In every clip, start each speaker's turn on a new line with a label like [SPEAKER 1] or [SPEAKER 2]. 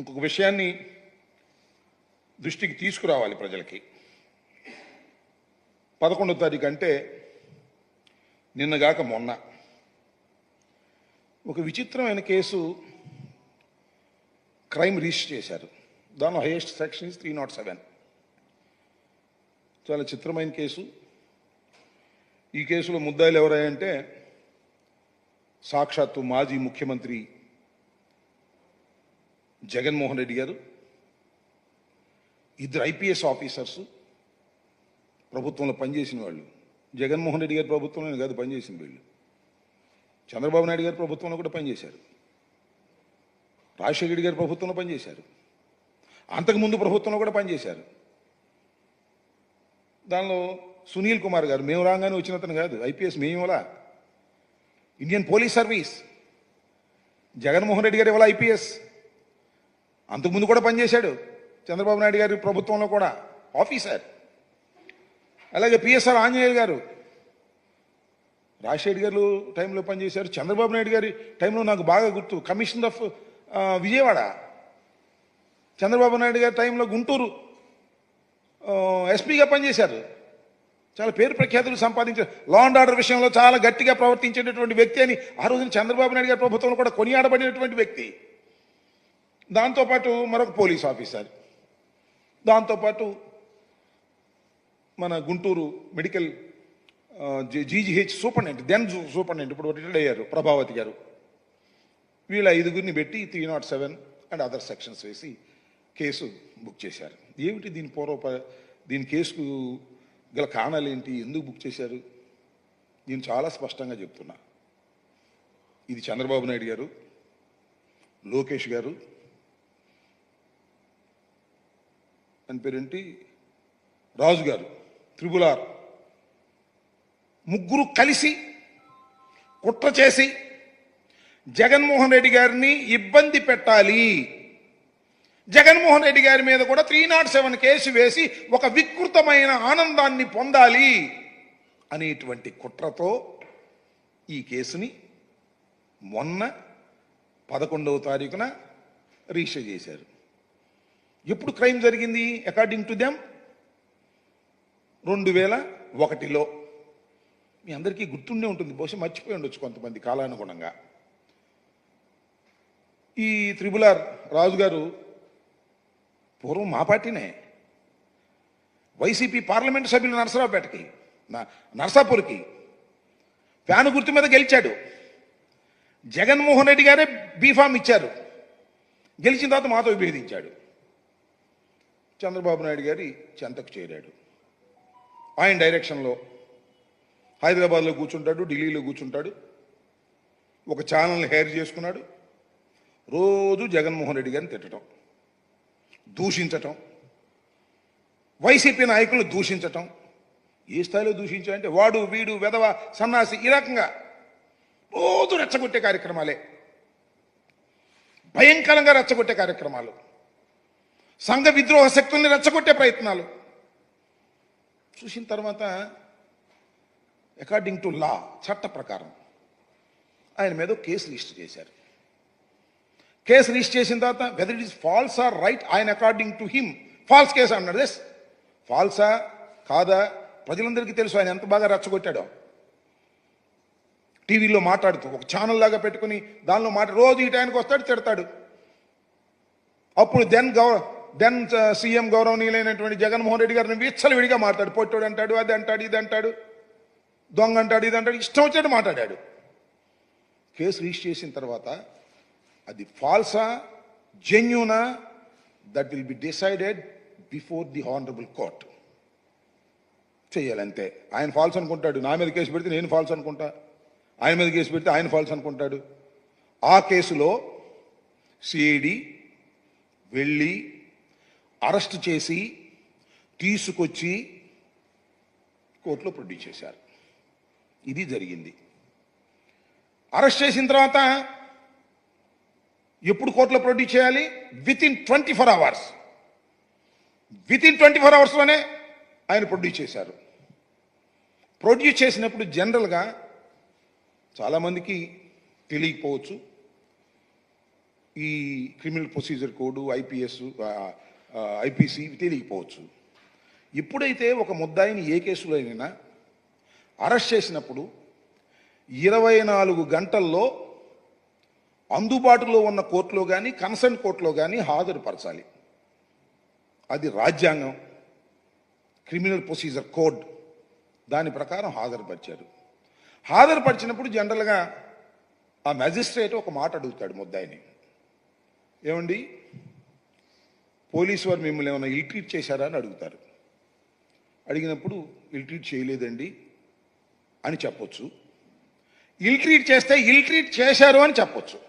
[SPEAKER 1] ఇంకొక విషయాన్ని దృష్టికి తీసుకురావాలి ప్రజలకి. పదకొండో తారీఖు అంటే నిన్నగాక మొన్న. ఒక విచిత్రమైన కేసు క్రైమ్ రిజిస్టర్ చేశారు. దానిలో highest section is three not seven చాలా చిత్రమైన కేసు. ఈ కేసులో ముద్దాయిలు ఎవరాయంటే సాక్షాత్తు మాజీ ముఖ్యమంత్రి జగన్మోహన్ రెడ్డి గారు ఇద్దరు ఐపీఎస్ ఆఫీసర్స్ ప్రభుత్వంలో పనిచేసిన వాళ్ళు. జగన్మోహన్ రెడ్డి గారి ప్రభుత్వంలో కాదు పనిచేసిన వీళ్ళు. చంద్రబాబు నాయుడు గారి ప్రభుత్వంలో కూడా పనిచేశారు. రాజశేఖర రెడ్డి గారి ప్రభుత్వంలో పనిచేశారు. అంతకుముందు ప్రభుత్వంలో కూడా పనిచేశారు. దానిలో సునీల్ కుమార్ గారు మేము రాగానే వచ్చిన అతను కాదు IPS మేమేలా Indian police service. Jaganmohan Reddy గారు ఇవాళ ఐపీఎస్? అంతకుముందు కూడా పనిచేశాడు చంద్రబాబు నాయుడు గారి ప్రభుత్వంలో కూడా ఆఫీసర్. అలాగే పిఎస్ఆర్ ఆంజనేయులు గారు. రాజశేఖర్ గారు టైంలో పనిచేశారు చంద్రబాబు నాయుడు గారి టైంలో నాకు బాగా గుర్తు కమిషనర్ ఆఫ్ విజయవాడ. చంద్రబాబు నాయుడు గారి టైంలో గుంటూరు. ఎస్పీగా పనిచేశారు. చాలా పేరు ప్రఖ్యాతులు సంపాదించారు. లా అండ్ ఆర్డర్ విషయంలో చాలా గట్టిగా ప్రవర్తించేటటువంటి వ్యక్తి అని ఆ రోజున చంద్రబాబు నాయుడు గారి ప్రభుత్వంలో కూడా కొనియాడబడినటువంటి వ్యక్తి. దాంతోపాటు మరొక పోలీస్ ఆఫీసర్. దాంతోపాటు మన Guntur medical G G H superintendent then superintendent ఇప్పుడు రిటైర్డ్ అయ్యారు ప్రభావతి గారు. వీళ్ళ ఐదుగురిని పెట్టి three not seven and other sections వేసి కేసు బుక్ చేశారు. ఏమిటి దీని పూర్వప దీని కేసుకు గల కారణాలు ఏంటి? ఎందుకు బుక్ చేశారు? నేను చాలా స్పష్టంగా చెప్తున్నా. ఇది చంద్రబాబు నాయుడు గారు లోకేష్ గారు అని పేరేంటి? రాజు గారు ఆర్ ముగ్గురు కలిసి కుట్ర చేసి జగన్మోహన్ రెడ్డి గారిని ఇబ్బంది పెట్టాలి. జగన్మోహన్ రెడ్డి గారి మీద కూడా త్రీ నాట్ సెవెన్ కేసు వేసి ఒక వికృతమైన ఆనందాన్ని పొందాలి అనేటువంటి కుట్రతో ఈ కేసుని మొన్న పదకొండవ తారీఖున రిజిస్టర్ చేశారు. ఎప్పుడు క్రైమ్ జరిగింది అకార్డింగ్ టు దెమ్ రెండు వేల ఒకటిలో మీ అందరికీ గుర్తుండే ఉంటుంది బహుశా మర్చిపోయి ఉండొచ్చు కొంతమంది కాలానుగుణంగా. ఈ త్రిబులార్ రాజు గారు పూర్వం మా పార్టీనే. వైసీపీ పార్లమెంట్ సభ్యులు నరసరావుపేటకి నా- నరసాపూర్కి ఫ్యాను గుర్తు మీద గెలిచాడు. జగన్మోహన్ రెడ్డి గారే బీఫామ్ ఇచ్చారు. గెలిచిన తర్వాత మాతో విభేదించాడు. చంద్రబాబు నాయుడు గారి చెంతకు చేరాడు. ఆయన డైరెక్షన్లో హైదరాబాద్లో కూర్చుంటాడు ఢిల్లీలో కూర్చుంటాడు ఒక ఛానల్ని హెయిర్ చేసుకున్నాడు. రోజు జగన్మోహన్ రెడ్డి గారిని తిట్టడం దూషించటం వైసీపీ నాయకులను దూషించటం. ఏ స్థాయిలో దూషించాడంటే వాడు వీడు వెధవ సన్నాసి ఈ రకంగా రోజు రెచ్చగొట్టే కార్యక్రమాలే. భయంకరంగా రెచ్చగొట్టే కార్యక్రమాలు. సంఘ విద్రోహ శక్తుల్ని రెచ్చగొట్టే ప్రయత్నాలు. చూసిన తర్వాత అకార్డింగ్ టు లా చట్ట ప్రకారం ఆయన మీద కేసు రిజిస్టర్ చేశారు. కేసు రిజిస్టర్ చేసిన తర్వాత whether it is false or right ఆయన according to him false case అన్నాడు. ఎస్ ఫాల్సా కాదా? ప్రజలందరికీ తెలుసు ఆయన ఎంత బాగా రెచ్చగొట్టాడో. టీవీలో మాట్లాడుతూ ఒక ఛానల్ లాగా పెట్టుకుని దానిలో మాట రోజు ఈ టైంకి వస్తాడు తిడతాడు. అప్పుడు దెన్ గవర్ దెన్ సీఎం గౌరవనీయులైనటువంటి జగన్మోహన్ రెడ్డి గారిని విచ్చలవిడిగా మాట్లాడు. పొట్టోడు అంటాడు అది అంటాడు ఇది అంటాడు దొంగ అంటాడు ఇది అంటాడు ఇష్టం వచ్చినట్టు మాట్లాడాడు. కేసు రిజిస్టర్ చేసిన తర్వాత అది ఫాల్సా జెన్యునా that will be decided before the honourable court చేయాలంతే. ఆయన ఫాల్స్ అనుకుంటాడు. నా మీద కేసు పెడితే నేను ఫాల్స్ అనుకుంటా. ఆయన మీద కేసు పెడితే ఆయన ఫాల్స్ అనుకుంటాడు. ఆ కేసులో సిఐడి వెళ్ళి అరెస్ట్ చేసి తీసుకొచ్చి కోర్టులో ప్రొడ్యూస్ చేశారు. ఇది జరిగింది. అరెస్ట్ చేసిన తర్వాత ఎప్పుడు కోర్టులో ప్రొడ్యూస్ చేయాలి? Within twenty four hours within twenty four అవర్స్లోనే ఆయన ప్రొడ్యూస్ చేశారు. ప్రొడ్యూస్ చేసినప్పుడు జనరల్గా చాలామందికి తెలియకపోవచ్చు. ఈ criminal procedure code IPS IPC తెలియకపోవచ్చు. ఎప్పుడైతే ఒక ముద్దాయిని ఏ కేసులో అరెస్ట్ చేసినప్పుడు ఇరవై నాలుగు గంటల్లో అందుబాటులో ఉన్న కోర్టులో కానీ కన్సర్న్ కోర్టులో కానీ హాజరుపరచాలి. అది రాజ్యాంగం క్రిమినల్ ప్రొసీజర్ కోడ్ దాని ప్రకారం హాజరుపరిచారు. హాజరుపరిచినప్పుడు జనరల్గా ఆ మెజిస్ట్రేట్ ఒక మాట అడుగుతాడు ముద్దాయిని. ఏమండి? పోలీసు వారు మిమ్మల్ని ఏమైనా ఇల్ట్రీట్ చేశారా అని అడుగుతారు. అడిగినప్పుడు ఇల్ట్రీట్ చేయలేదండి అని చెప్పొచ్చు. ఇల్ట్రీట్ చేస్తే ఇల్ట్రీట్ చేశారు అని చెప్పొచ్చు.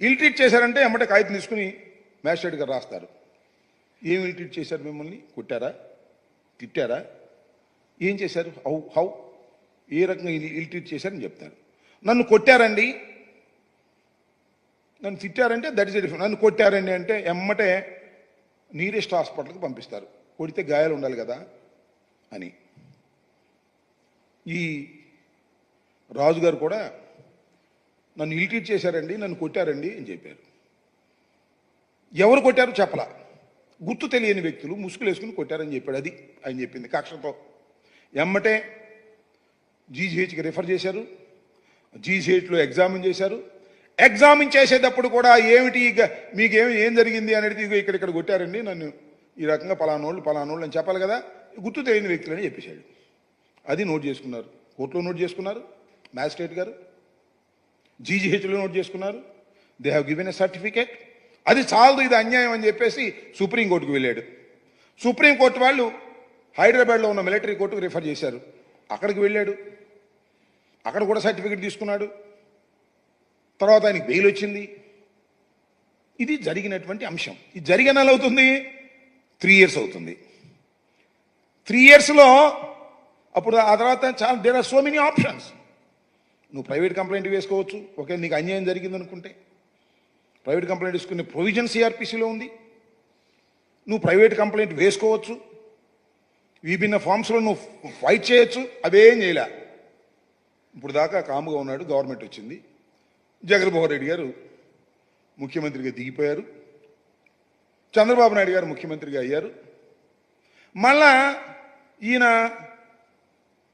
[SPEAKER 1] ఇల్ట్రీట్ చేశారంటే ఎమ్మటే కాగితం తీసుకుని మ్యాజిస్ట్రేట్ గారు రాస్తారు. ఏం ఇల్ట్రీట్ చేశారు మిమ్మల్ని? కొట్టారా? తిట్టారా? ఏం చేశారు? How how? ఏ రకంగా ఇల్ట్రీట్ చేశారని చెప్తారు. నన్ను కొట్టారండి. నన్ను తిట్టారంటే దట్ ఇస్ నన్ను కొట్టారండి అంటే ఎమ్మటే నీరెస్ట్ హాస్పిటల్కి పంపిస్తారు. కొడితే గాయాలు ఉండాలి కదా అని. ఈ రాజుగారు కూడా నన్ను ఇల్టీట్ చేశారండి నన్ను కొట్టారండి అని చెప్పారు. ఎవరు కొట్టారు చెప్పలా. గుర్తు తెలియని వ్యక్తులు ముసుగులు వేసుకుని కొట్టారని చెప్పాడు. అది ఆయన చెప్పింది కక్షతో. ఎమ్మటే జీజీహెచ్కి రిఫర్ చేశారు. జీజీహెచ్లో ఎగ్జామిన్ చేశారు. ఎగ్జామిన్ చేసేటప్పుడు కూడా ఏమిటి మీకేమి ఏం జరిగింది అనేది ఇక్కడ ఇక్కడ కొట్టారండి నన్ను. ఈ రకంగా పలానోళ్ళు పలానోళ్ళు అని చెప్పాలి కదా. గుర్తు తెలియని వ్యక్తులు అని చెప్పేశాడు. అది నోట్ చేసుకున్నారు. కోర్టులో నోట్ చేసుకున్నారు. మ్యాజిస్ట్రేట్ గారు. జీజీహెచ్లో నోట్ చేసుకున్నారు. They have given a certificate. అది చాలదు ఇది అన్యాయం అని చెప్పేసి సుప్రీంకోర్టుకు వెళ్ళాడు. సుప్రీంకోర్టు వాళ్ళు హైదరాబాద్లో ఉన్న మిలిటరీ కోర్టుకు రిఫర్ చేశారు. అక్కడికి వెళ్ళాడు. అక్కడ కూడా సర్టిఫికేట్ తీసుకున్నాడు. తర్వాత ఆయనకి బెయిల్ వచ్చింది. ఇది జరిగినటువంటి అంశం. ఇది జరిగిన అవుతుంది? త్రీ ఇయర్స్ అవుతుంది. త్రీ ఇయర్స్లో అప్పుడు ఆ తర్వాత చాలా there are so many options నువ్వు ప్రైవేట్ కంప్లైంట్ వేసుకోవచ్చు. ఒకే నీకు అన్యాయం జరిగింది అనుకుంటే ప్రైవేట్ కంప్లైంట్ వేసుకునే ప్రొవిజన్ సిఆర్పిసిలో ఉంది. నువ్వు ప్రైవేట్ కంప్లైంట్ వేసుకోవచ్చు. విభిన్న ఫామ్స్లో నువ్వు ఫైట్ చేయొచ్చు. అవేం చేయలే. ఇప్పుడు దాకా కాముగా ఉన్నాడు గవర్నమెంట్ వచ్చింది. జగన్మోహన్ రెడ్డి గారు ముఖ్యమంత్రిగా దిగిపోయారు. చంద్రబాబు నాయుడు గారు ముఖ్యమంత్రిగా అయ్యారు. మళ్ళా ఈయన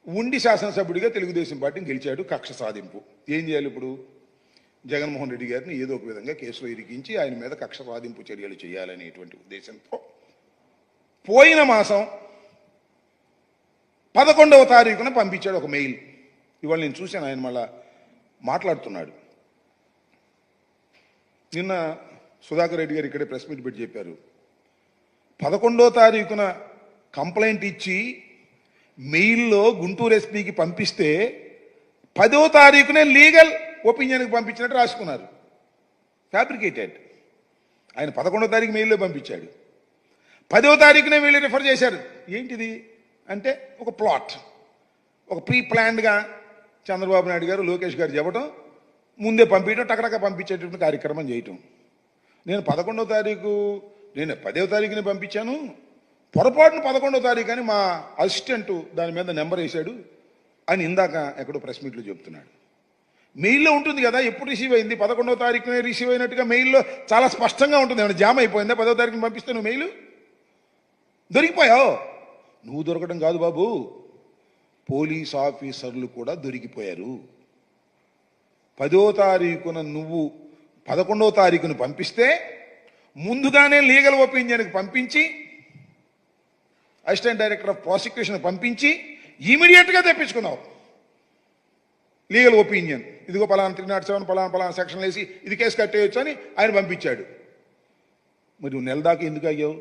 [SPEAKER 1] ఉండి శాసనసభ్యుడిగా తెలుగుదేశం పార్టీని గెలిచాడు కక్ష సాధింపు. ఏం చేయాలి ఇప్పుడు? జగన్మోహన్ రెడ్డి గారిని ఏదో ఒక విధంగా కేసులో ఇరికించి ఆయన మీద కక్ష సాధింపు చర్యలు చేయాలనేటువంటి ఉద్దేశంతో పోయిన మాసం పదకొండవ తారీఖున పంపించాడు ఒక మెయిల్. ఇవాళ నేను చూశాను ఆయన మళ్ళా మాట్లాడుతున్నాడు. నిన్న సుధాకర్ రెడ్డి గారు ఇక్కడే ప్రెస్ మీట్ పెట్టి చెప్పారు. పదకొండో తారీఖున కంప్లైంట్ ఇచ్చి మెయిల్లో గుంటూరు ఎస్పీకి పంపిస్తే పదో తారీఖునే లీగల్ ఒపీనియన్కి పంపించినట్టు రాసుకున్నారు. ఫ్యాబ్రికేటెడ్. ఆయన పదకొండో తారీఖు మెయిల్లో పంపించాడు. పదో తారీఖునే వీళ్ళు రిఫర్ చేశారు. ఏంటిది? అంటే ఒక ప్లాట్. ఒక ప్రీ ప్లాన్డ్గా చంద్రబాబు నాయుడు గారు లోకేష్ గారు చెప్పడం ముందే పంపించడం టకటక పంపించేటటువంటి కార్యక్రమం చేయటం. నేను పదకొండో తారీఖు నేను పదో తారీఖుని పంపించాను. పొరపాటున పదకొండో తారీఖు అని మా అసిస్టెంట్ దాని మీద నెంబర్ వేశాడు అని ఇందాక ఎక్కడో ప్రెస్ మీట్లో చెప్తున్నాడు మెయిల్లో ఉంటుంది కదా ఎప్పుడు రిసీవ్ అయింది? పదకొండో తారీఖునే రిసీవ్ అయినట్టుగా మెయిల్లో చాలా స్పష్టంగా ఉంటుంది. ఏమైనా జామ్ అయిపోయిందా? పదో తారీఖుని పంపిస్తే నువ్వు మెయిల్? దొరికిపోయావు? నువ్వు దొరకడం కాదు బాబు. పోలీస్ ఆఫీసర్లు కూడా దొరికిపోయారు. పదో తారీఖున నువ్వు పదకొండవ తారీఖున పంపిస్తే ముందుగానే లీగల్ ఒపీనియన్కి పంపించి అసిస్టెంట్ డైరెక్టర్ ఆఫ్ ప్రాసిక్యూషన్ పంపించి ఇమీడియట్గా తెప్పించుకున్నావు. Legal opinion. ఇదిగో పలానా త్రీ నాట్ సెవెన్ పలానా పలానా సెక్షన్ వేసి ఇది కేసు కట్టేయచ్చు అని ఆయన పంపించాడు. మరి నువ్వు నెల దాకా ఎందుకు అయ్యావు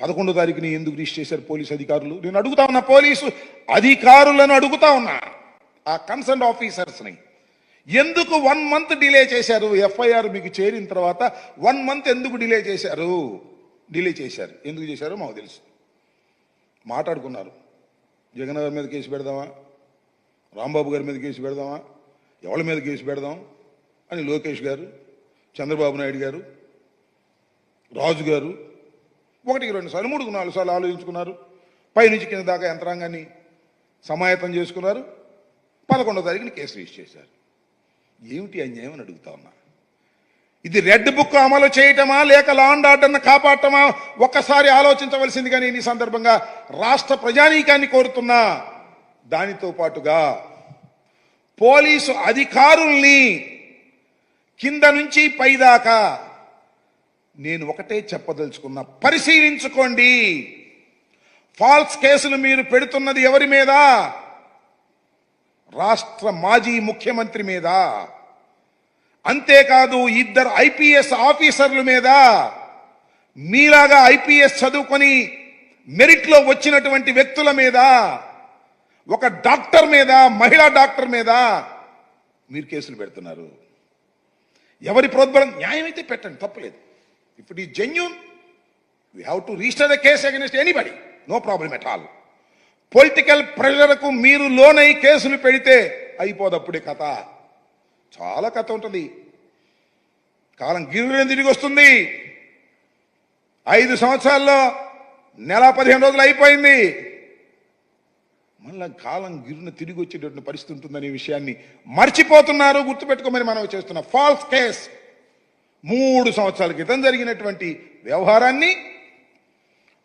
[SPEAKER 1] పదకొండో తారీఖుని ఎందుకు రిజిస్టర్ చేశారు పోలీసు అధికారులు? నేను అడుగుతా ఉన్నా పోలీసు అధికారులను అడుగుతా ఉన్నా. ఆ కన్సర్న్ ఆఫీసర్స్ని. ఎందుకు వన్ మంత్ డిలే చేశారు? ఎఫ్ఐఆర్ మీకు చేరిన తర్వాత వన్ మంత్ ఎందుకు డిలే చేశారు? డిలే చేశారు. ఎందుకు చేశారో మాకు తెలుసు. మాట్లాడుకున్నారు. జగన్ గారి మీద కేసు పెడదామా? రాంబాబు గారి మీద కేసు పెడదామా? ఎవరి మీద కేసు పెడదాం? అని లోకేష్ గారు చంద్రబాబు నాయుడు గారు రాజు గారు ఒకటికి రెండు సార్లు మూడుకు నాలుగు సార్లు ఆలోచించుకున్నారు. పైనుంచి కింద దాకా యంత్రాంగాన్ని సమాయత్తం చేసుకున్నారు. పదకొండో తారీఖున కేసు రిజిస్టర్ చేశారు. ఏమిటి అన్యాయం అని అడుగుతా ఉన్నా. ఇది రెడ్ బుక్ అమలు చేయటమా లేక లా అండ్ ఆర్డర్ను కాపాడటమా ఒక్కసారి ఆలోచించవలసింది కానీ ఈ సందర్భంగా రాష్ట్ర ప్రజానీకాన్ని కోరుతున్నా. దానితో పాటుగా పోలీసు అధికారుల్ని కింద నుంచి పైదాకా నేను ఒకటే చెప్పదలుచుకున్నా. పరిశీలించుకోండి. ఫాల్స్ కేసులు మీరు పెడుతున్నది ఎవరి మీద? రాష్ట్ర మాజీ ముఖ్యమంత్రి మీద అంతేకాదు ఇద్దరు ఐపీఎస్ ఆఫీసర్ల మీద మీలాగా ఐపీఎస్ చదువుకొని మెరిట్లో వచ్చినటువంటి వ్యక్తుల మీద ఒక డాక్టర్ మీద మహిళా డాక్టర్ మీద మీరు కేసులు పెడుతున్నారు. ఎవరి ప్రోద్బలం న్యాయం అయితే పెట్టండి తప్పలేదు. ఇప్పుడు ఈ genuine you have to register the case against anybody no problem at all political ప్రెషర్కు మీరు లోనై కేసులు పెడితే అయిపోదు అప్పుడే కథ. చాలా కథ ఉంటుంది. కాలం గిరిని తిరిగి వస్తుంది. ఐదు సంవత్సరాల్లో నెల పదిహేను రోజులు అయిపోయింది. మళ్ళా కాలం గిరున తిరిగి వచ్చేటటువంటి పరిస్థితి ఉంటుందనే విషయాన్ని మర్చిపోతున్నారు గుర్తుపెట్టుకోమని మనం చేస్తున్న ఫాల్స్ కేస్. మూడు సంవత్సరాల క్రితం జరిగినటువంటి వ్యవహారాన్ని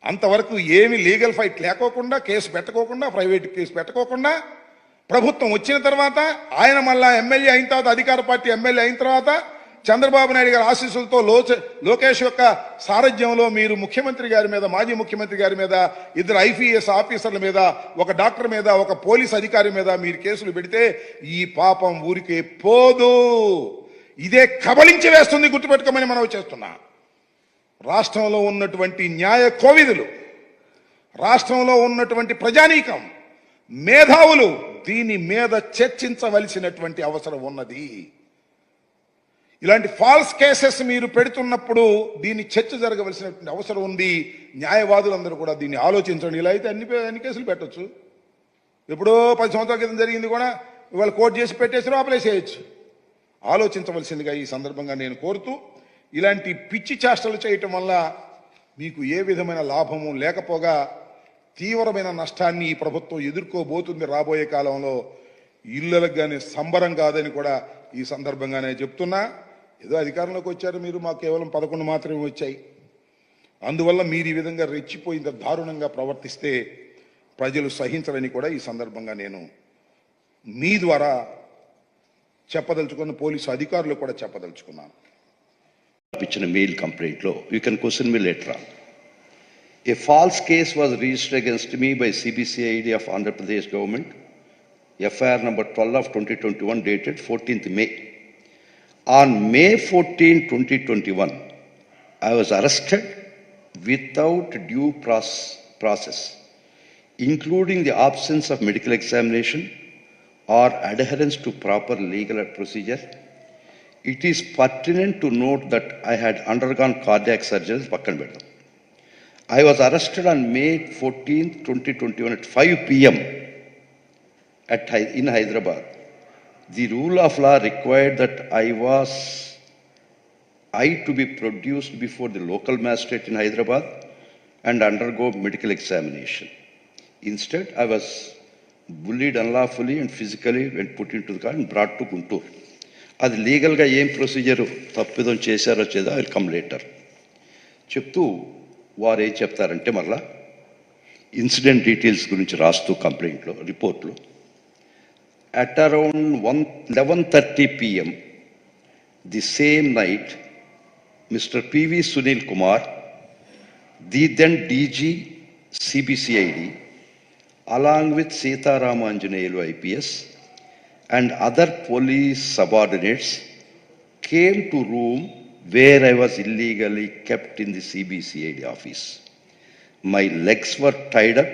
[SPEAKER 1] అంతవరకు ఏమి లీగల్ ఫైట్ లేకోకుండా కేసు పెట్టకోకుండా ప్రైవేట్ కేసు పెట్టకోకుండా ప్రభుత్వం వచ్చిన తర్వాత ఆయన మళ్ళా ఎమ్మెల్యే అయిన తర్వాత అధికార పార్టీ ఎమ్మెల్యే అయిన తర్వాత చంద్రబాబు నాయుడు గారి ఆశీస్సులతో లోచ లోకేష్ యొక్క సారథ్యంలో మీరు ముఖ్యమంత్రి గారి మీద మాజీ ముఖ్యమంత్రి గారి మీద ఇద్దరు ఐపీఎస్ ఆఫీసర్ల మీద ఒక డాక్టర్ మీద ఒక పోలీస్ అధికారి మీద మీరు కేసులు పెడితే ఈ పాపం ఊరికే పోదు. ఇదే కబలించి వేస్తుంది గుర్తుపెట్టుకోమని మనం చేస్తున్నా. రాష్ట్రంలో ఉన్నటువంటి న్యాయ కోవిదులు రాష్ట్రంలో ఉన్నటువంటి ప్రజానీకం మేధావులు దీని మీద చర్చించవలసినటువంటి అవసరం ఉన్నది. ఇలాంటి ఫాల్స్ కేసెస్ మీరు పెడుతున్నప్పుడు దీన్ని చర్చ జరగవలసినటువంటి అవసరం ఉంది. న్యాయవాదులందరూ కూడా దీన్ని ఆలోచించండి. ఇలా అయితే అన్ని అన్ని కేసులు పెట్టొచ్చు. ఎప్పుడో పది సంవత్సరాల క్రితం జరిగింది కూడా ఇవాళ కోర్టు చేసి పెట్టేసి ఆపలేసేయచ్చు ఆలోచించవలసిందిగా ఈ సందర్భంగా నేను కోరుతూ ఇలాంటి పిచ్చి చేష్టలు చేయటం వల్ల మీకు ఏ విధమైన లాభము లేకపోగా తీవ్రమైన నష్టాన్ని ఈ ప్రభుత్వం ఎదుర్కోబోతుంది రాబోయే కాలంలో. ఇళ్ళలకు కానీ సంబరం కాదని కూడా ఈ సందర్భంగానే చెప్తున్నా. ఏదో అధికారంలోకి వచ్చారు మీరు మాకు కేవలం పదకొండు మాత్రమే వచ్చాయి. అందువల్ల మీరు ఈ విధంగా రెచ్చిపోయింత దారుణంగా ప్రవర్తిస్తే ప్రజలు సహించరని కూడా ఈ సందర్భంగా నేను మీ ద్వారా చెప్పదలుచుకున్న పోలీసు అధికారులు కూడా చెప్పదలుచుకున్నాను.
[SPEAKER 2] ఇచ్చిన mail కంప్లైంట్లో you can question me letter on a false case was register against me by C B C I D of Andhra Pradesh government FIR number twelve of twenty twenty one dated fourteenth May on May fourteen twenty twenty one I was arrested without due pros process including the absence of medical examination or adherence to proper legal procedure. it is pertinent to note that I had undergone cardiac surgery in I was arrested on May 14, 2021 at 5 p.m. In Hyderabad. The rule of law required that I was I to be produced before the local magistrate in Hyderabad and undergo medical examination. Instead, I was bullied unlawfully and physically when put into the car and brought to Guntur. అది లీగల్గా ఏం procedure తప్పిదం చేశారో చేదో I come later. చెప్తూ వారు ఏం చెప్తారంటే మళ్ళా ఇన్సిడెంట్ డీటెయిల్స్ గురించి రాస్తూ కంప్లైంట్లో రిపోర్ట్లో at around one eleven thirty P M the same night mister P V Sunil Kumar the then D G C B C I D along with Seetharamanjaneyulu IPS and other police subordinates, came to room where I was illegally kept in the CBCID office. My legs were tied up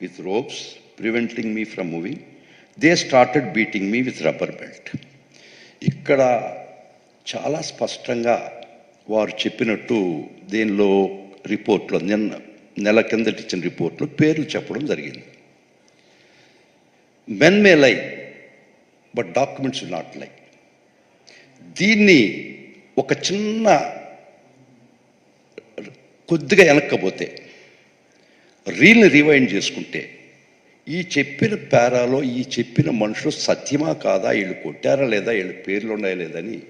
[SPEAKER 2] with ropes, preventing me from moving. They started beating me with rubber belt. ఇక్కడ చాలా స్పష్టంగా వారు చెప్పినట్టు దీనిలో రిపోర్ట్లో నిన్న నెల కిందటి ఇచ్చిన రిపోర్ట్లో పేర్లు చెప్పడం జరిగింది మెన్ మే లై బట్ డాక్యుమెంట్స్ నాట్ లై దీన్ని ఒక చిన్న కొద్దిగా వెనక్కపోతే రీల్ని రివైండ్ చేసుకుంటే ఈ చెప్పిన పేరాలో ఈ చెప్పిన మనుషులు సత్యమా కాదా? వీళ్ళు కొట్టారా లేదా? వీళ్ళ పేర్లు ఉన్నాయా లేదని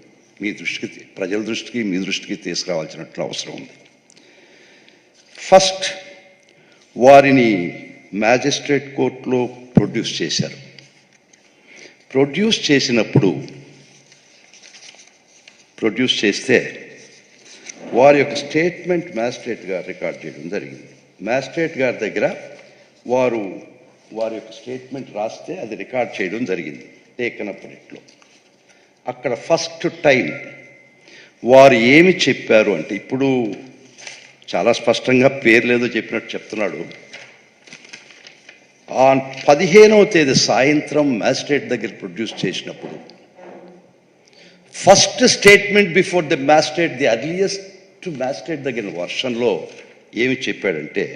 [SPEAKER 2] మీ దృష్టికి ప్రజల దృష్టికి మీ దృష్టికి తీసుకురావాల్సినట్లు అవసరం ఉంది. ఫస్ట్ వారిని మ్యాజిస్ట్రేట్ కోర్టులో ప్రొడ్యూస్ చేశారు. ప్రొడ్యూస్ చేసినప్పుడు ప్రొడ్యూస్ చేస్తే వారి యొక్క స్టేట్మెంట్ మ్యాజిస్ట్రేట్ గారు రికార్డ్ చేయడం జరిగింది. మ్యాజిస్ట్రేట్ గారి దగ్గర వారు వారి యొక్క స్టేట్మెంట్ రాస్తే అది రికార్డ్ చేయడం జరిగింది టేకన్ అప్ ఇట్లో అక్కడ ఫస్ట్ టైం వారు ఏమి చెప్పారు అంటే ఇప్పుడు చాలా స్పష్టంగా పేరు లేదో చెప్పినట్టు చెప్తున్నాడు. ఆ పదిహేనవ తేదీ సాయంత్రం మ్యాజిస్ట్రేట్ దగ్గర ప్రొడ్యూస్ చేసినప్పుడు first statement before the magistrate the earliest magistrate దగ్గర వర్షన్లో ఏమి చెప్పాడంటే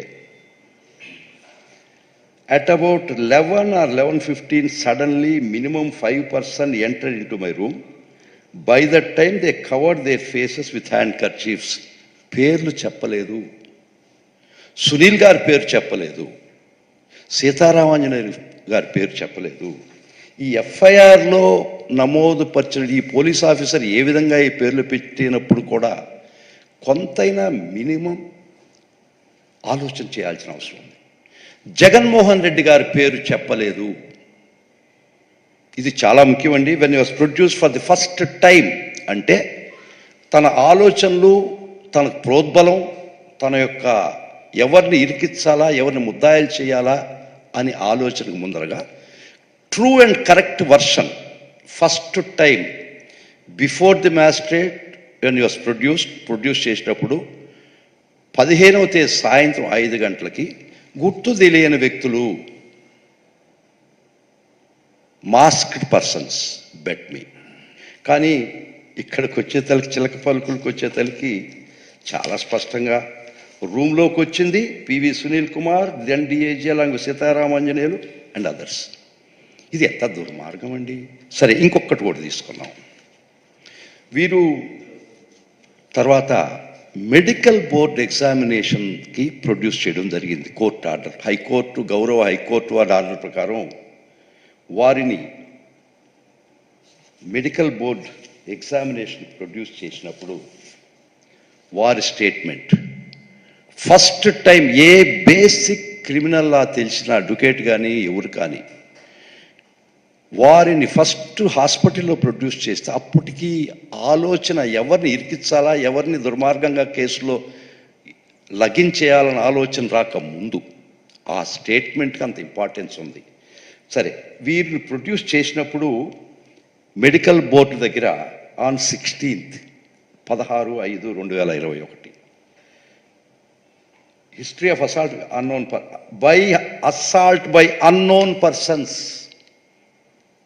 [SPEAKER 2] at about 11 or 11.15 suddenly minimum 5 person entered into my room. By that time they covered their faces with handkerchiefs. పేర్లు చెప్పలేదు. సునీల్ గారి పేరు చెప్పలేదు. సీతారామాంజనేయులు గారి పేరు చెప్పలేదు. ఈ ఎఫ్ఐఆర్లో నమోదు పరిచిన ఈ పోలీస్ ఆఫీసర్ ఏ విధంగా ఈ పేర్లు పెట్టినప్పుడు కూడా కొంతైనా మినిమం ఆలోచన చేయాల్సిన అవసరం ఉంది. జగన్మోహన్ రెడ్డి గారి పేరు చెప్పలేదు. ఇది చాలా ముఖ్యమండి. When was produce for the first time అంటే తన ఆలోచనలు తన ప్రోద్బలం తన యొక్క ఎవరిని ఇరికించాలా ఎవరిని ముద్దాయిలు చేయాలా అని ఆలోచనకు ముందరగా true and correct version first time before the magistrate when use produce produce చేసినప్పుడు పదిహేనవ తేదీ సాయంత్రం ఐదు గంటలకి గుర్తు తెలియని వ్యక్తులు మాస్క్డ్ పర్సన్స్ బెట్ మీ. కానీ ఇక్కడికి వచ్చే తలకి చిలక పలుకులకు వచ్చే తలకి చాలా స్పష్టంగా రూమ్లోకి వచ్చింది P V Sunil Kumar then D A G along Seetharamanjaneyulu and others. ఇది ఎంత దుర్మార్గం అండి సరే ఇంకొకటి కూడా తీసుకున్నాం వీరు తర్వాత మెడికల్ బోర్డ్ ఎగ్జామినేషన్కి ప్రొడ్యూస్ చేయడం జరిగింది కోర్టు ఆర్డర్. హైకోర్టు గౌరవ హైకోర్టు వారి ఆర్డర్ ప్రకారం వారిని మెడికల్ బోర్డ్ ఎగ్జామినేషన్ ప్రొడ్యూస్ చేసినప్పుడు వారి statement first time a basic criminal law తెలిసిన అడ్వకేట్ కానీ ఎవరు కానీ వారిని ఫస్ట్ హాస్పిటల్లో ప్రొడ్యూస్ చేస్తే అప్పటికి ఆలోచన ఎవరిని ఇరికించాలా ఎవరిని దుర్మార్గంగా కేసులో లగించేయాలన్న ఆలోచన రాక ముందు ఆ స్టేట్మెంట్కి అంత ఇంపార్టెన్స్ ఉంది. సరే వీరిని ప్రొడ్యూస్ చేసినప్పుడు మెడికల్ బోర్డు దగ్గర ఆన్ సిక్స్టీన్త్ పదహారు ఐదు రెండు వేల ఇరవై ఒకటి history of assault unknown by assault by unknown persons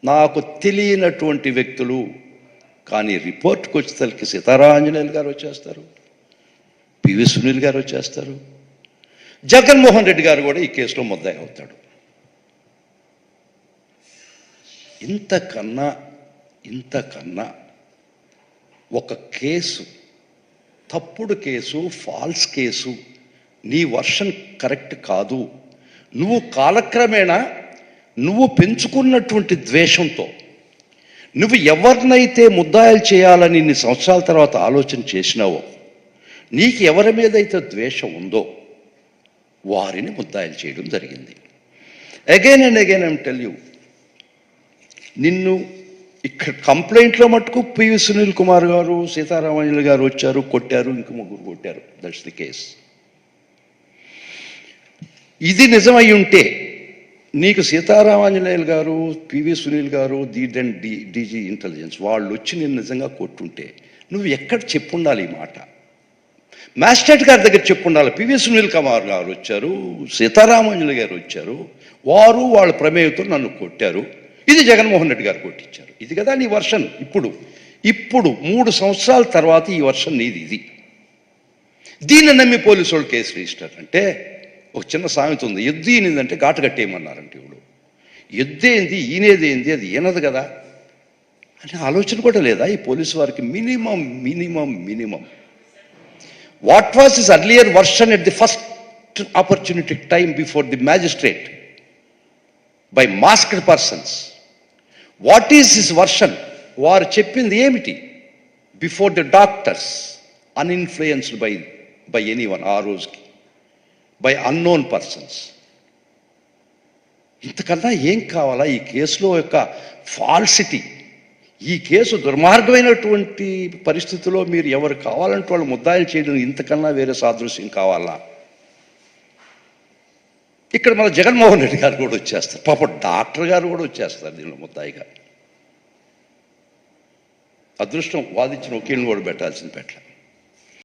[SPEAKER 2] నాకు తెలియనటువంటి వ్యక్తులు కానీ రిపోర్ట్కి వచ్చేసరికి సీతారాంజనేయులు గారు వచ్చేస్తారు పివి సునీల్ గారు వచ్చేస్తారు జగన్మోహన్ రెడ్డి గారు కూడా ఈ కేసులో ముద్దాయి అవుతాడు ఇంతకన్నా ఇంతకన్నా ఒక కేసు తప్పుడు కేసు ఫాల్స్ కేసు నీ వర్షన్ కరెక్ట్ కాదు. నువ్వు కాలక్రమేణా నువ్వు పెంచుకున్నటువంటి ద్వేషంతో నువ్వు ఎవరినైతే ముద్దాయిలు చేయాలని ఇన్ని సంవత్సరాల తర్వాత ఆలోచన చేసినావో నీకు ఎవరి మీద అయితే ద్వేషం ఉందో వారిని ముద్దాయిలు చేయడం జరిగింది. Again and again I'm tell you నిన్ను ఇక్కడ కంప్లైంట్లో మట్టుకు పివి సునీల్ కుమార్ గారు సీతారామయ్యలు గారు వచ్చారు కొట్టారు ఇంక ముగ్గురు కొట్టారు. దట్స్ ది కేస్ ఇది నిజమై ఉంటే నీకు సీతారామాంజనేయులు గారు పివి సునీల్ గారు the then D D G intelligence వాళ్ళు వచ్చి నేను నిజంగా కొట్టుంటే నువ్వు ఎక్కడ చెప్పుండాలి ఈ మాట? మ్యాజిస్ట్రేట్ గారి దగ్గర చెప్పుండాలి. పివి సునీల్ కుమార్ గారు వచ్చారు సీతారామాంజనేయులు గారు వచ్చారు వారు వాళ్ళ ప్రమేయంతో నన్ను కొట్టారు. ఇది జగన్మోహన్ రెడ్డి గారు కొట్టించారు. ఇది కదా నీ వర్షన్ ఇప్పుడు. ఇప్పుడు మూడు సంవత్సరాల తర్వాత ఈ వర్షన్ నీది ఇది. దీన్ని నమ్మి పోలీసు వాళ్ళు కేసు రిజిస్టర్ అంటే ఒక చిన్న సామెత ఉంది. ఎద్దు ఈనిందంటే ఘాటు కట్టేయమన్నారంటే ఇప్పుడు ఎద్దేంది ఈనేదేంది అది ఈనదు కదా. అనే ఆలోచన కూడా లేదా ఈ పోలీసు వారికి? Minimum minimum minimum. What was is earlier version at the first opportunity time before the magistrate? By masked persons. What is his version? వారు చెప్పింది ఏమిటి? Before the doctors. Uninfluenced by by any one ఆ రోజుకి. By unknown persons ఇంతకన్నా ఏం కావాలా? ఈ కేసులో యొక్క ఫాల్సిటీ ఈ కేసు దుర్మార్గమైనటువంటి పరిస్థితిలో మీరు ఎవరు కావాలంటే వాళ్ళు ముద్దాయిలు చేయడం ఇంతకన్నా వేరే సాదృశ్యం కావాలా? ఇక్కడ మన జగన్మోహన్ రెడ్డి గారు కూడా వచ్చేస్తారు. పాప డాక్టర్ గారు కూడా వచ్చేస్తారు దీనిలో ముద్దాయిగా. అదృష్టం వాదించిన వకీల్ని కూడా పెట్టాల్సింది పెట్టలే.